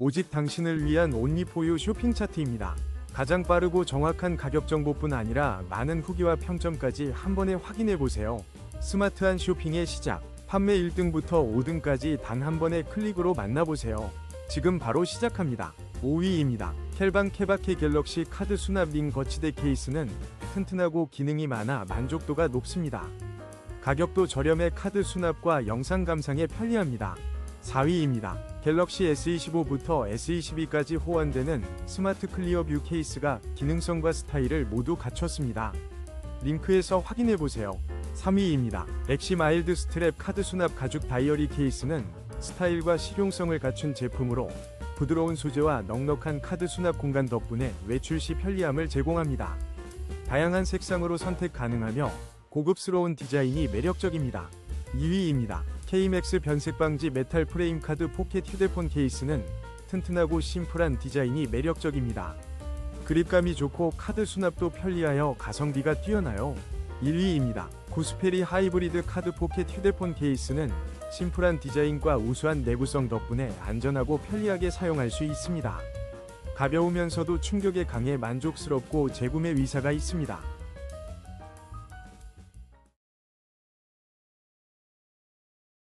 오직 당신을 위한 온리포유 쇼핑 차트입니다. 가장 빠르고 정확한 가격 정보뿐 아니라 많은 후기와 평점까지 한 번에 확인해 보세요. 스마트한 쇼핑의 시작. 판매 1등부터 5등까지 단 한 번의 클릭으로 만나보세요. 지금 바로 시작합니다. 5위입니다. 켈방 케바케 갤럭시 카드 수납 링 거치대 케이스는 튼튼하고 기능이 많아 만족도가 높습니다. 가격도 저렴해 카드 수납과 영상 감상에 편리합니다. 4위입니다. 갤럭시 S25부터 S22까지 호환되는 스마트 클리어 뷰 케이스가 기능성과 스타일을 모두 갖췄습니다. 링크에서 확인해 보세요. 3위입니다. 엑시 마일드 스트랩 카드 수납 가죽 다이어리 케이스는 스타일과 실용성을 갖춘 제품으로 부드러운 소재와 넉넉한 카드 수납 공간 덕분에 외출 시 편리함을 제공합니다. 다양한 색상으로 선택 가능하며 고급스러운 디자인이 매력적입니다. 2위입니다. KMX 변색 방지 메탈 프레임 카드 포켓 휴대폰 케이스는 튼튼하고 심플한 디자인이 매력적입니다. 그립감이 좋고 카드 수납도 편리하여 가성비가 뛰어나요. 1위입니다. 구스페리 하이브리드 카드 포켓 휴대폰 케이스는 심플한 디자인과 우수한 내구성 덕분에 안전하고 편리하게 사용할 수 있습니다. 가벼우면서도 충격에 강해 만족스럽고 재구매 위사가 있습니다.